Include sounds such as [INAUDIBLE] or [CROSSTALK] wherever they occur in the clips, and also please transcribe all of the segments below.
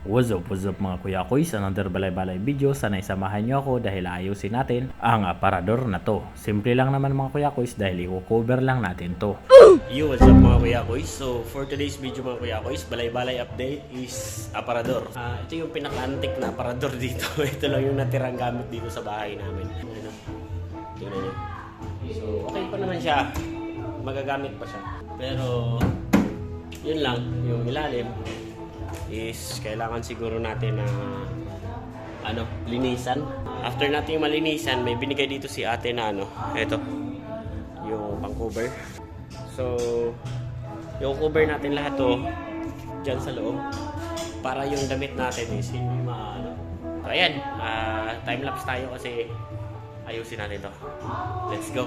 What's up, what's up mga kuya kuys? Another balay-balay video. Sana isamahan nyo ako dahil ayusin natin ang aparador na to. Simple lang naman mga kuya kuys dahil i-cover lang natin to. Yo, what's up mga kuya koys? So, for today's video mga kuya koys, balay-balay update is aparador. Ah, ito yung pinaka-antik na aparador [LAUGHS] dito. ito lang yung natirang gamit dito sa bahay namin. Ano? Tingnan nyo. So, okay pa naman siya. Magagamit pa siya. Pero, yun lang, yung ilalim is kailangan siguro natin na ano, linisan. After natin malinisan, may binigay dito si ate na ano, eto, yung pang cover. So, yung cover natin lahat to dyan sa loob para yung damit natin is hindi maano. So, ayan, ah, time-lapse tayo kasi ayusin natin to. Let's go.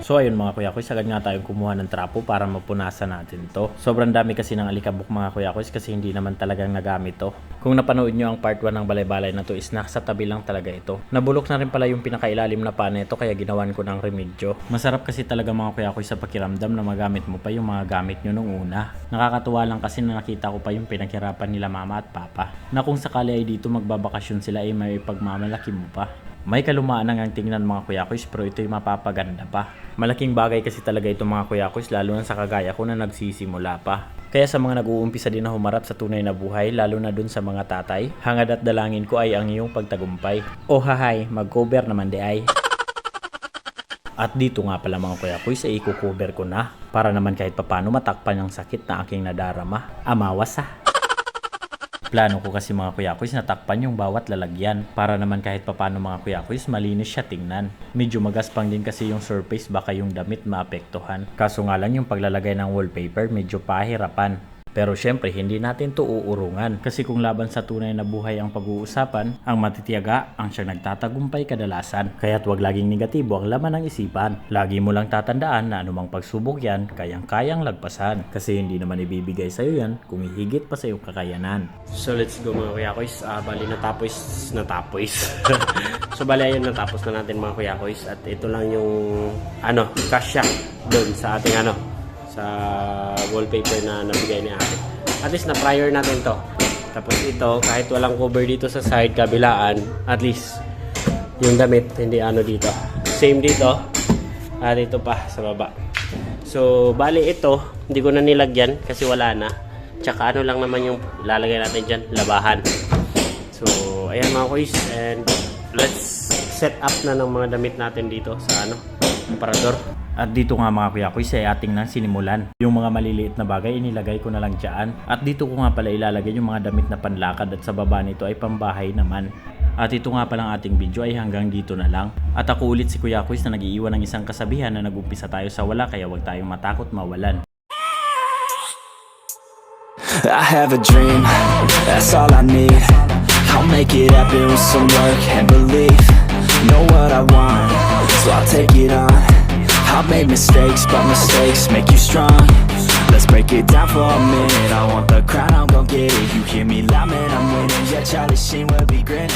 So ayun mga kuya kuys, agad nga tayong kumuha ng trapo para mapunasan natin to. Sobrang dami kasi ng alikabok mga kuya kuys kasi hindi naman talagang nagamit to. Kung napanood nyo ang part 1 ng balay-balay na to is nasa tabi lang talaga ito. Nabulok na rin pala yung pinakailalim na pa nito kaya ginawan ko ng remedyo. Masarap kasi talaga mga kuya kuys sa pakiramdam na magamit mo pa yung mga gamit nyo nung una. Nakakatuwa lang kasi na nakita ko pa yung pinaghirapan nila mama at papa. Na kung sakali ay dito magbabakasyon sila ay may pagmamalaki mo pa. May kalumaan ngang tingnan mga kuyakoys pero ito'y mapapaganda pa. Malaking bagay kasi talaga ito mga kuyakoys lalo na sa kagaya ko na nagsisimula pa. Kaya sa mga nag-uumpisa din na humarap sa tunay na buhay lalo na dun sa mga tatay, hangad at dalangin ko ay ang iyong pagtagumpay. O hahay, mag-cover naman di ay. At dito nga pala mga kuya kuy sa i-cover ko na para naman kahit papano matakpan ang sakit na aking nadarama. Amawas ah. Plano ko kasi mga kuya kuys natakpan yung bawat lalagyan para naman kahit papano mga kuya malinis siya tingnan. Medyo magaspang din kasi yung surface baka yung damit maapektuhan. Kaso nga lang yung paglalagay ng wallpaper medyo pahirapan. Pero syempre hindi natin to uurungan kasi kung laban sa tunay na buhay ang pag-uusapan, ang matitiyaga ang siyang nagtatagumpay kadalasan. Kaya't wag laging negatibo ang laman ng isipan. Lagi mo lang tatandaan na anumang pagsubok yan, kayang-kayang lagpasan. Kasi hindi naman ibibigay sa'yo yan kung ihigit pa sa iyong kakayanan. So let's go mga kuya koys. Ah, bali natapos, natapos. [LAUGHS] so bali ayun natapos na natin mga kuya koys. At ito lang yung ano, kasya doon sa ating ano, sa wallpaper na nabigay ni ate. At least na prior natin to. Tapos ito, kahit walang cover dito sa side, kabilaan, at least yung damit, hindi ano dito. Same dito. At ito pa sa baba. So, bali ito, hindi ko na nilagyan kasi wala na. Tsaka ano lang naman yung lalagay natin dyan, labahan. So, ayan mga kuys. And let's set up na ng mga damit natin dito sa ano, aparador. At dito nga mga kuya kuy sa ating nang sinimulan. Yung mga maliliit na bagay inilagay ko na lang dyan. At dito ko nga pala ilalagay yung mga damit na panlakad at sa baba nito ay pambahay naman. At ito nga palang ating video ay hanggang dito na lang. At ako ulit si Kuya Kuis na nag-iiwan ng isang kasabihan na nag-umpisa tayo sa wala kaya wag tayong matakot mawalan. I have a dream, that's all I need I'll make it happen with some work and belief Know what I want, so I'll take it on I've made mistakes, but mistakes make you strong. Let's break it down for a minute. I want the crown, I'm gon' get it. You hear me loud, man, I'm winning. Yeah, Charlie Sheen will be grinning